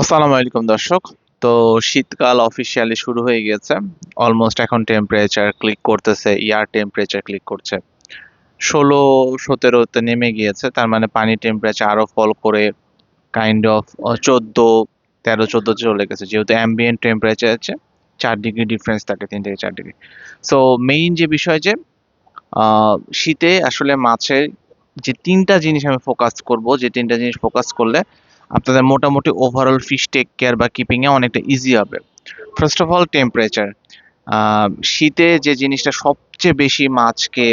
আসসালামু আলাইকুম দর্শক। তো শীতকাল অফিসিয়ালি শুরু হয়ে গেছে। অলমোস্ট এখন টেম্পারেচার ক্লিক করতেছে, ইয়ার টেম্পারেচার ক্লিক করছে। ষোলো সতেরোতে নেমে গিয়েছে, তার মানে পানির টেম্পারেচার আরও ফল করে কাইন্ড অফ চোদ্দ, তেরো, চোদ্দ চলে গেছে। যেহেতু অ্যাম্বিয়েন্ট টেম্পারেচার আছে, চার ডিগ্রি ডিফারেন্স থাকে, তিন থেকে চার ডিগ্রি সো মেইন যে বিষয় যে শীতে আসলে মাছের যে তিনটা জিনিস আমি ফোকাস করব, যে তিনটা জিনিস ফোকাস করলে আপনাদের মোটামুটি ওভারঅল ফিশ টেক কেয়ার বা কিপিং এ অনেকটা ইজি হবে। ফার্স্ট অফ অল টেম্পারেচার শীতে যে জিনিসটা সবচেয়ে বেশি মাছকে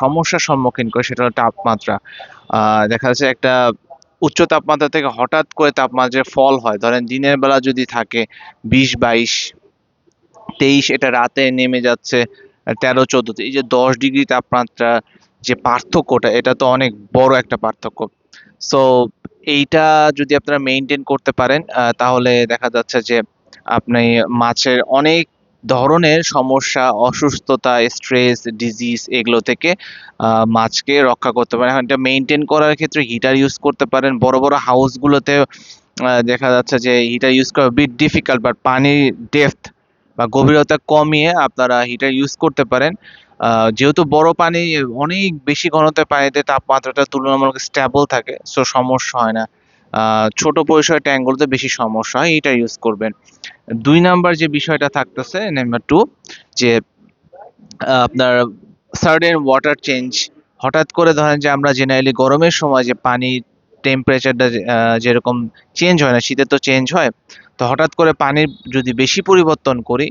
সমস্যার সম্মুখীন করে সেটা হলো তাপমাত্রা। দেখা যাচ্ছে একটা উচ্চ তাপমাত্রা থেকে হঠাৎ করে তাপমাত্রার ফল হয়, ধরেন দিনের বেলা যদি থাকে বিশ বাইশ, তেইশ এটা রাতে নেমে যাচ্ছে তেরো, চোদ্দোতে এই যে দশ ডিগ্রি তাপমাত্রা যে পার্থক্যটা, এটা তো অনেক বড় একটা পার্থক্য। সো এইটা যদি আপনারা মেনটেন করতে পারেন তাহলে দেখা যাচ্ছে যে আপনি মাছের অনেক ধরনের সমস্যা, অসুস্থতা স্ট্রেস ডিজিজ এগুলো থেকে মাছকে রক্ষা করতে পারেন। এখন এটা মেনটেন করার ক্ষেত্রে হিটার ইউজ করতে পারেন। বড় বড় হাউসগুলোতে দেখা যাচ্ছে যে হিটার ইউজ করা বিট ডিফিকাল্ট বাট পানির ডেপথ বা গভীরতা কমিয়ে আপনারা হিটার ইউজ করতে পারেন। যেহেতু বড় পানি, অনেক বেশি ঘনত্বের পানিতে তাপমাত্রাটা তুলনামূলক স্টেবল থাকে সো সমস্যা হয় না। ছোট পরিসরের ট্যাঙ্কগুলোতে বেশি সমস্যা হয়, এটা ইউজ করবেন। দুই নাম্বার যে বিষয়টা থাকতেছে নাম্বার টু যে আপনার সার্ডেন ওয়াটার চেঞ্জ হঠাৎ করে ধরেন যে আমরা জেনারেলি গরমের সময় যে পানি টেম্পারেচারটা যেরকম চেঞ্জ হয় না, শীতে তো চেঞ্জ হয়, তো হঠাৎ করে পানির যদি বেশি পরিবর্তন করি,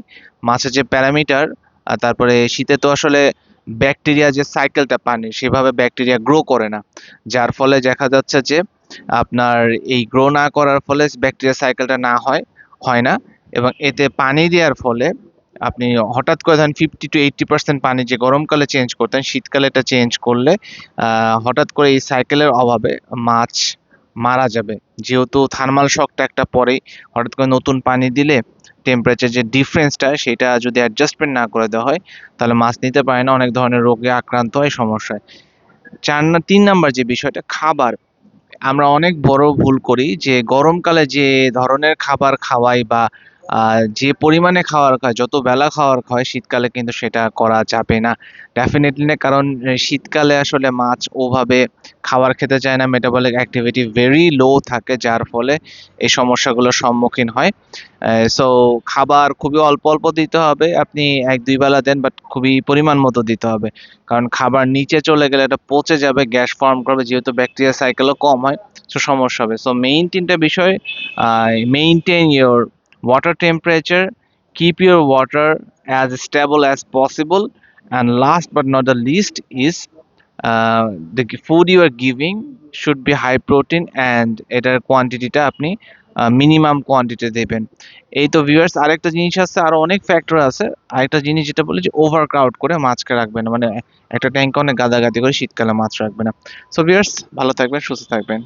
মাছের যে প্যারামিটার তারপরে শীতে তো আসলে ব্যাকটেরিয়া যে সাইকেলটা পানির সেভাবে ব্যাকটেরিয়া গ্রো করে না। যার ফলে দেখা যাচ্ছে যে আপনার এই গ্রো না করার ফলে ব্যাকটেরিয়া সাইকেলটা না হয় হয় না। এবং এতে পানি দেওয়ার ফলে আপনি হঠাৎ করে ধরেন ফিফটি টু এইটটি পার্সেন্ট পানি যে গরমকালে চেঞ্জ করতেন, শীতকালে এটা চেঞ্জ করলে হঠাৎ করে এই সাইকেলের অভাবে মাছ মারা যাবে। যেহেতু থার্মাল শকটা একটা পরে, হঠাৎ করে নতুন পানি দিলে টেম্পারেচার যে ডিফারেন্সটা সেটা যদি অ্যাডজাস্টমেন্ট না করে দেওয়া হয়, তাহলে মাছ নিতে পারে না, অনেক ধরনের রোগে আক্রান্ত হয় সমস্যায় চার না, তিন নাম্বার যে বিষয়টা, খাবার। আমরা অনেক বড় ভুল করি যে গরমকালে যে ধরনের খাবার খাওয়াই বা যে পরিমাণে খাওয়ার খায়, যত বেলা খাওয়ার খায়, শীতকালে কিন্তু সেটা করা যাবে না। ডেফিনেটলি না, কারণ শীতকালে আসলে মাছ ওভাবে খাবার খেতে চায় না। মেটাবলিক অ্যাক্টিভিটি ভেরি লো থাকে, যার ফলে এই সমস্যাগুলোর সম্মুখীন হয়। সো খাবার খুবই অল্প অল্প দিতে হবে। আপনি এক, দুই বেলা দেন বাট খুবই পরিমাণ মতো দিতে হবে। কারণ খাবার নিচে চলে গেলে এটা পচে যাবে, গ্যাস ফর্ম করবে, যেহেতু ব্যাকটেরিয়া সাইকেলও কম হয় সো সমস্যা হবে। সো মেইন তিনটা বিষয় maintain your water temperature keep your water as stable as possible. And last but not the least is uh, the food you are giving should be high protein and এটার কোয়ান্টিটিটা আপনি minimum quantity দেবেন। এই তো viewers আরেকটা জিনিস আছে আরও অনেক ফ্যাক্টর আছে। আরেকটা জিনিস যেটা বলি যে ওভার ক্রাউড করে মাছকে রাখবেন। মানে একটা ট্যাঙ্ক অনেক গাদাগাদি করে শীতকালে মাছ রাখবে না। সো ভিউয়ার্স ভালো থাকবেন সুস্থ থাকবেন।